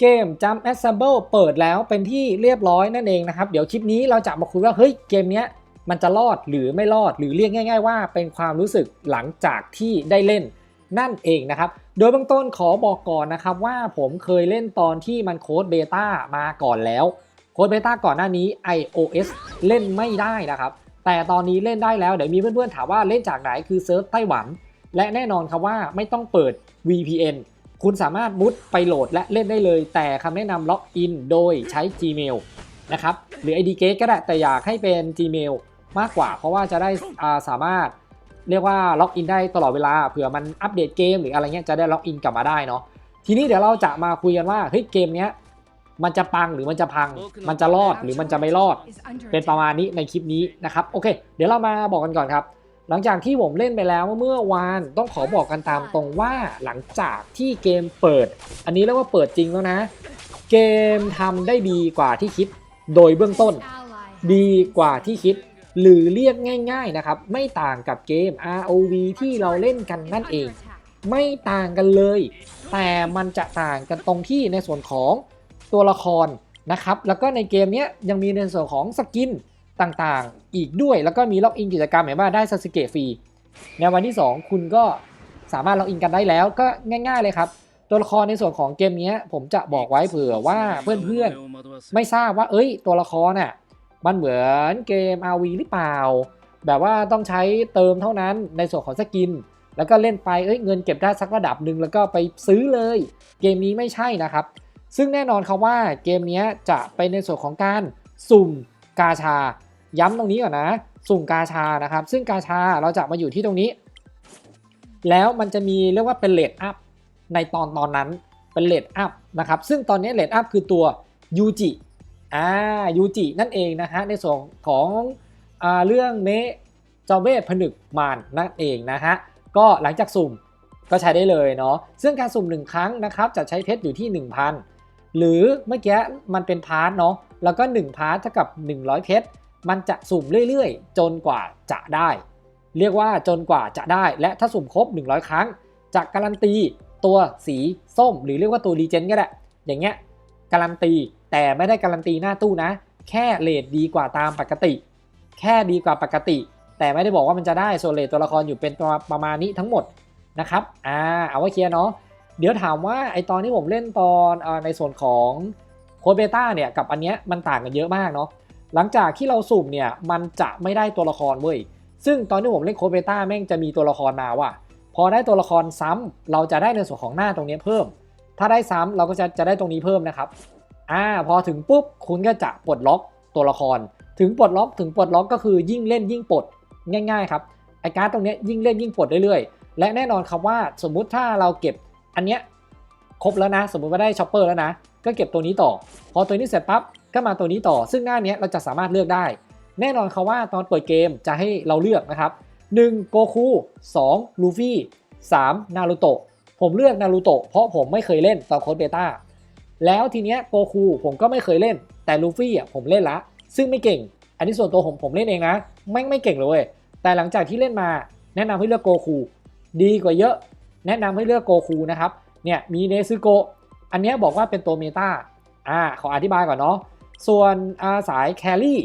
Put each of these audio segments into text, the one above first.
เกม Jump Assemble เปิดแล้วเป็นที่เรียบร้อยนั่นเองนะครับ เดี๋ยวคลิปนี้เราจะมาคุยว่า เฮ้ย เกมเนี้ยมันจะรอดหรือไม่รอดหรือเรียกง่าย ๆ ว่าเป็นความรู้สึกหลังจากที่ได้เล่นนั่นเองนะครับ โดยเบื้องต้นขอบอกก่อนนะครับว่าผมเคยเล่นตอนที่มันโค้ดเบต้ามาก่อนแล้ว โค้ดเบต้าก่อนหน้านี้ iOS เล่นไม่ได้นะครับ แต่ตอนนี้เล่นได้แล้วเดี๋ยวมีเพื่อนๆถามว่าเล่นจากไหนคือเซิร์ฟไต้หวัน และแน่นอนครับว่าไม่ต้องเปิด VPN คุณสามารถมุดไปโหลดและเล่นได้เลย แต่คำแนะนำล็อกอินโดยใช้ Gmail นะครับหรือ ID Gate ก็ได้แต่อยากให้เป็น Gmail มากกว่า เพราะว่าจะได้าสามารถเรียกว่าล็อกอินได้ตลอดเวลาเผื่อมันอัปเดตเกมหรืออะไรเงี้ยจะได้ล็อกอินกลับมาได้เนาะทีนี้เดี๋ยวเราจะมาคุยกันว่าเฮ้ยเกมเนี้ยมันจะปังหรือมันจะพัง มันจะรอดหรือมันจะไม่รอด เป็นประมาณนี้ในคลิปนี้นะครับ โอเค เดี๋ยวเรามาบอกกันก่อนครับ หลังจากที่ผมเล่นไปแล้วเมื่อวานต้องขอบอกกันตามตรงว่าหลังจากที่เกมเปิด อันนี้เรียกว่าเปิดจริงแล้วนะ เกมทำได้ดีกว่าที่คิด โดยเบื้องต้น ดีกว่าที่คิด หรือเรียกง่าย ๆนะครับ ไม่ต่างกับเกม ROV ที่เราเล่นกันนั่นเอง ไม่ต่างกันเลย แต่มันจะต่างกันตรงที่ในส่วนของตัวละครนะครับ แล้วก็ในเกมนี้ยังมีในส่วนของสกิน ต่างๆ อีกด้วยแล้วก็มีล็อกอินกิจกรรมเห็นว่าได้ซาสึเกะฟรีในวันที่ 2 คุณก็สามารถล็อกอินกันได้แล้วก็ง่าย ๆเลยครับ ตัวละครในส่วนของเกมนี้ผมจะบอกไว้เผื่อว่าเพื่อนๆ ไม่ทราบว่า เอ้ย ตัวละครน่ะมันเหมือนเกม RV หรือเปล่า แบบว่าต้องใช้เติมเท่านั้นในส่วนของสกิน แล้วก็เล่นไปเอ้ยเงินเก็บได้สักระดับหนึ่งแล้วก็ไปซื้อเลย เกมนี้ไม่ใช่นะครับ ซึ่งแน่นอนครับว่าเกมนี้จะเป็นในส่วนของการสุ่มกาชา ย้ำตรงนี้ก่อนนะ สุ่มกาชานะครับ ซึ่งกาชาเราจะมาอยู่ที่ตรงนี้ แล้วมันจะมีเรียกว่าเป็นเลดอัพในตอนตอนนั้นเป็นเลดอัพนะครับ ซึ่งตอนนี้เลดอัพคือตัวยูจิอ่ายูจินั่นเองนะฮะในส่วนของอเรื่องเมจอเวทผนึกมารนั่นเองนะฮะก็หลังจากสุ่มก็ใช้ได้เลยเนาะซึ่งการสุ่ม 1 ครั้งนะครับจะใช้เพชรอยู่ที่ 1,000 หรือเมื่อกี้มันเป็นพาร์ทเนาะแล้วก็ 1 พาร์ทเท่ากับ 100 เพชร มันจะสุ่มเรื่อยๆ จนกว่าจะได้ เรียกว่าจนกว่าจะได้ และถ้าสุ่มครบ 100 ครั้งจะการันตีตัวสีส้ม หรือเรียกว่าตัวรีเจนก็ได้ อย่างเงี้ยการันตีแต่ไม่ได้การันตีหน้าตู้นะ แค่เลทดีกว่าตามปกติ แค่ดีกว่าปกติ แต่ไม่ได้บอกว่ามันจะได้โซเลตตัวละครอยู่เป็นประมาณนี้ทั้งหมดนะครับอ่าเอาไว้เคลียร์เนาะเดี๋ยวถามว่าไอตอนที่ผมเล่นตอนอในส่วนของโค้ดเบต้าเนี่ยกับอันเนี้ยมันต่างกันเยอะมากเนาะ หลังจากที่เราสุ่มเนี่ยมันจะไม่ได้ตัวละครเว้ยซึ่งตอนที่ผมเล่นโคเบต้าแม่งจะมีตัวละครมาว่ะพอได้ตัวละครซ้ำเราจะได้ในส่วนของหน้าตรงนี้เพิ่ม ถ้าได้ซ้ำเราก็จะจะได้ตรงนี้เพิ่มนะครับอ่าพอถึงปุ๊บคุณก็จะปลดล็อกตัวละคร ถึงปลดล็อกถึงปลดล็อกก็คือยิ่งเล่นยิ่งปลดง่ายๆครับไอการ์ดตรงนี้ยยิ่งเล่นยิ่งปลดเรื่อยๆ และแน่นอนครับว่าสมมุติถ้าเราเก็บอันเนี้ยครบแล้วนะ สมมุติว่าได้ช็อปเปอร์แล้วนะ ก็เก็บตัวนี้ต่อ พอตัวนี้เสร็จปั๊บ ก็มาตัวนี้ต่อ ซึ่งหน้าเนี้ยเราจะสามารถเลือกได้ แน่นอนครับว่าตอนเปิดเกมจะให้เราเลือกนะครับ1โกคู2ลูฟี่3นารูโตะผมเลือกนารูโตะเพราะผมไม่เคยเล่นตอนโค้ดเบต้าแล้วทีเนี้ยโกคูผมก็ไม่เคยเล่น แต่ลูฟี่อะผมเล่นละ ซึ่งไม่เก่ง อันนี้ส่วนตัวผมผมเล่นเองนะไม่งไม่เก่งเลย แต่หลังจากที่เล่นมา แนะนำให้เลือกโกคูดีกว่าเยอะ แนะนำให้เลือกโกคูนะครับเนี่ยมีเนซึโกอันเนี้ยบอกว่าเป็นตัวเมตาอ่าขออธิบายก่อนเนาะ ส่วนอาสายแครี่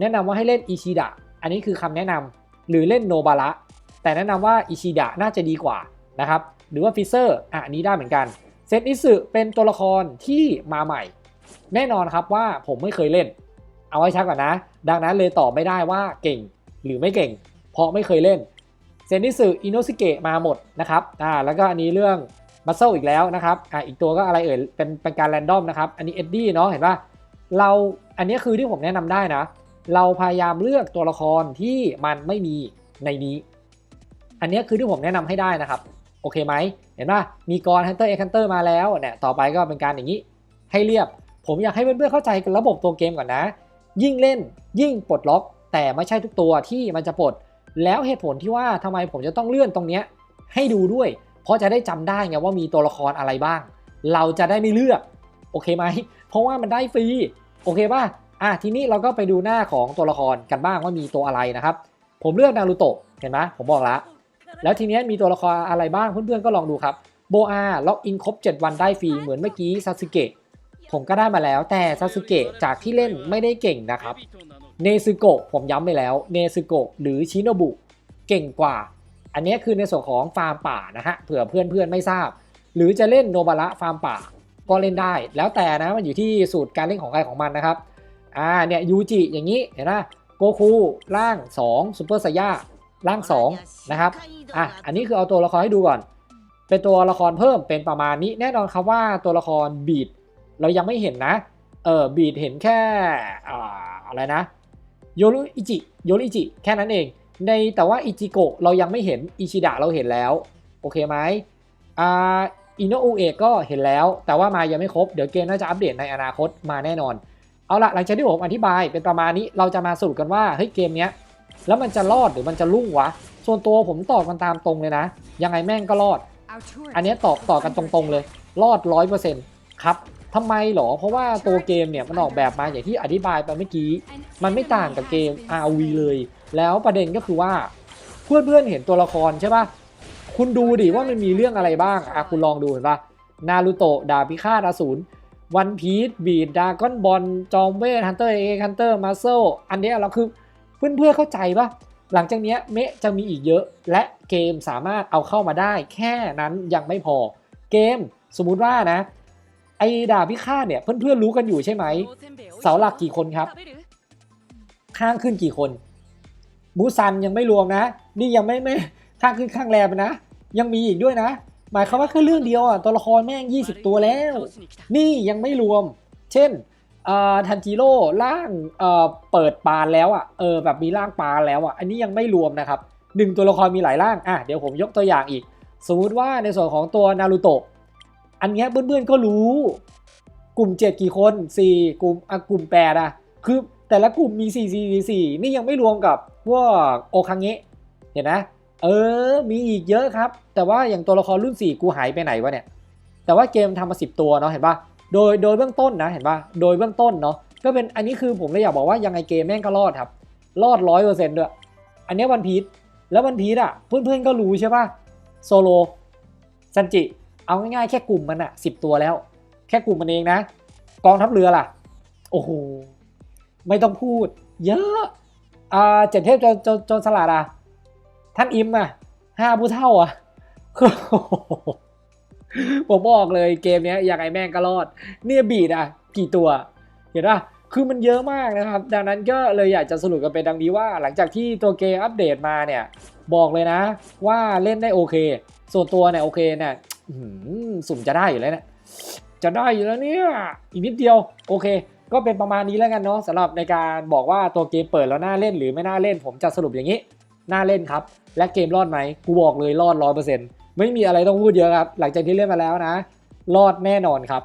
แนะนำว่าให้เล่นอิชิดะ อันนี้คือคำแนะนำหรือเล่นโนบาระ แต่แนะนำว่าอิชิดะน่าจะดีกว่านะครับ หรือว่าฟิเซอร์อะอันนี้ได้เหมือนกัน เซตอิสึเป็นตัวละครที่มาใหม่ แน่นอนครับว่าผมไม่เคยเล่น เอาไว้ชักก่อนนะ ดังนั้นเลยตอบไม่ได้ว่าเก่งหรือไม่เก่ง เพราะไม่เคยเล่น เซนอิสึอินโนสเกะมาหมดนะครับ อ่า แล้วก็อันนี้เรื่องมัสเซลอีกแล้วนะครับ อ่าอีกตัวก็อะไรเอ่ย เป็นเป็นการแรนดอมนะครับ อันนี้เอ็ดดี้เนาะ เห็นป่ะ เราอันนี้คือที่ผมแนะนำได้นะ เราพยายามเลือกตัวละครที่มันไม่มีในนี้ อันนี้คือที่ผมแนะนำให้ได้นะครับ โอเคไหมเห็นป่ะมีกรฮันเตอร์เอ็กฮันเตอร์มาแล้วเนี่ยต่อไปก็เป็นการอย่างนี้ให้เรียบ ผมอยากให้เพื่อนๆเข้าใจระบบตัวเกมก่อนนะ ยิ่งเล่นยิ่งปลดล็อก แต่ไม่ใช่ทุกตัวที่มันจะปลด แล้วเหตุผลที่ว่าทำไมผมจะต้องเลื่อนตรงเนี้ให้ดูด้วย เพราะจะได้จำได้ไงว่ามีตัวละครอะไรบ้าง เราจะได้ไม่เลือก โอเคไหม เพราะว่ามันได้ฟรี โอเคป่ะ อะทีนี้เราก็ไปดูหน้าของตัวละครกันบ้างว่ามีตัวอะไรนะครับ ผมเลือกนารูโตะ เห็นไหมผมบอกแล้ว แล้วทีนี้มีตัวละครอะไรบ้างเพื่อนๆก็ลองดูครับ โบอาล็อกอินครบ 7 วันได้ฟรีเหมือนเมื่อกี้ซาสึเกะ ผมก็ได้มาแล้ว แต่ซาสึเกะจากที่เล่นไม่ได้เก่งนะครับ เนซึโกะผมย้ำไปแล้ว เนซึโกะหรือชิโนบุเก่งกว่า อันนี้คือในส่วนของฟาร์มป่านะฮะ เผื่อเพื่อนๆไม่ทราบ หรือจะเล่นโนบาระฟาร์มป่า ก็เล่นได้ แล้วแต่นะมันอยู่ที่สูตรการเล่นของใครของมันนะครับ อ่าเนี่ยยูจิอย่างนี้เห็นไหมโกคูร่าง2ซูเปอร์ไซย่าร่าง2นะครับอะอันนี้คือเอาตัวละครให้ดูก่อน เป็นตัวละครเพิ่มเป็นประมาณนี้แน่นอนครับว่าตัวละครบีดเรายังไม่เห็นนะเออบีดเห็นแค่อ่าอะไรนะโยรุอิจิโยรุอิจิแค่นั้นเอง ในแต่ว่าอิจิโกะเรายังไม่เห็นอิชิดะเราเห็นแล้ว โอเคไหมอ่า อินโนอุเอะก็เห็นแล้ว แต่ว่ามายังไม่ครบ เดี๋ยวเกมน่าจะอัปเดตในอนาคตมาแน่นอน เอาละหลังจากที่ผมอธิบายเป็นประมาณนี้เราจะมาสรุปกันว่าเฮ้ยเกมเนี้ยแล้วมันจะรอดหรือมันจะลุ่งวะ ส่วนตัวผมตอบกันตามตรงเลยนะ ยังไงแม่งก็รอด อันนี้ตอบต่อกันตรงๆเลย รอดร้อยเปอร์เซ็นต์ครับทำไมหรอ เพราะว่าตัวเกมเนี่ยมันออกแบบมาอย่างที่อธิบายไปเมื่อกี้ มันไม่ต่างกับเกม RV เลย แล้วประเด็นก็คือว่าเพื่อนเพื่อนๆเห็นตัวละครใช่ปะ คุณดูดิว่ามันมีเรื่องอะไรบ้างอะคุณลองดูเห็นปะนารูโตะดาบพิฆาตอสูรวันพีชบีดดากอนบอลจอมเวทฮันเตอร์เอฮันเตอร์มาเซลอันเนี้ยเราคือเพื่อนเพื่อเข้าใจปะหลังจากเนี้ยเมะจะมีอีกเยอะ และเกมสามารถเอาเข้ามาได้ แค่นั้นยังไม่พอ เกมสมมุติว่านะ ไอดาบพิฆาตเนี่ยเพื่อนๆรู้กันอยู่ใช่ไหมเสาหลักกี่คนครับ ข้างขึ้นกี่คนมูซันยังไม่รวมนะ นี่ยังไม่ไม่ข้างขึ้นข้างแรมนะ ยังมีอีกด้วยนะ หมายความว่าแค่เรื่องเดียวอะตัวละครแม่ง 20 ตัวแล้ว นี่ยังไม่รวม เช่นทันจิโร่ร่างเเปิดปานแล้วอะเออแบบมีร่างปานแล้วอะอันนี้ยังไม่รวมนะครับหนึ่งตัวละครมีหลายร่างอะเดี๋ยวผมยกตัวอย่างอีก สมมุติว่าในส่วนของตัวนารูโตะอันนี้เพื่อนๆก็รู้ กลุ่ม 7 กี่คน 4 กลุ่มอะกลุ่ม8อะคือแต่ละกลุ่มมี4 4 4 นี่ยังไม่รวมกับพวกโอคังเงะเห็นนะ เออ มีอีกเยอะครับ แต่ว่าอย่างตัวละครรุ่น 4 กูหายไปไหนวะเนี่ย แต่ว่าเกมทำมา10 ตัวเนาะเห็นปะโดยโดยเบื้องต้นนะเห็นปะโดยเบื้องต้นเนาะก็เป็นอันนี้คือผมเลยอยากบอกว่ายังไงเกมแม่งก็รอดครับ รอดร้อยเปอร์เซ็นต์ด้วย อันนี้วันพีทแล้ววันพีทอะเพื่อนๆก็รู้ใช่ปะโซโลซันจิ เอาง่ายๆแค่กลุ่มมันอะสิบตัวแล้ว แค่กลุ่มมันเองนะ กองทัพเรือล่ะ โอ้โห ไม่ต้องพูด เยอะอ่าเจ็ดเทพจรโจรโจรสลัดอะ ท่านอิมอะห้าผู้เท่าอะผมบอกเลยเกมนี้ยยังไงแม่งก็รอด เนี่ยบีดอะ กี่ตัว เห็นป่ะคือมันเยอะมากนะครับ ดังนั้นก็เลยอยากจะสรุปกันเป็นดังนี้ว่า หลังจากที่ตัวเกมอัปเดตมาเนี่ย บอกเลยนะ ว่าเล่นได้โอเค ส่วนตัวเนี่ยโอเคเนี่ยสุ่มจะได้อยู่แล้วเนี่ยจะได้อยู่แล้วเนี่ย อีกนิดเดียวโอเค ก็เป็นประมาณนี้แล้วกันเนาะสำหรับในการบอกว่าตัวเกมเปิดแล้วน่าเล่นหรือไม่น่าเล่น ผมจะสรุปอย่างนี้ น่าเล่นครับ และเกมรอดไหมกูบอกเลยรอดร้อยเปอร์เซ็นต์ไม่มีอะไรต้องพูดเยอะครับ หลังจากที่เล่นมาแล้วนะ รอดแน่นอนครับ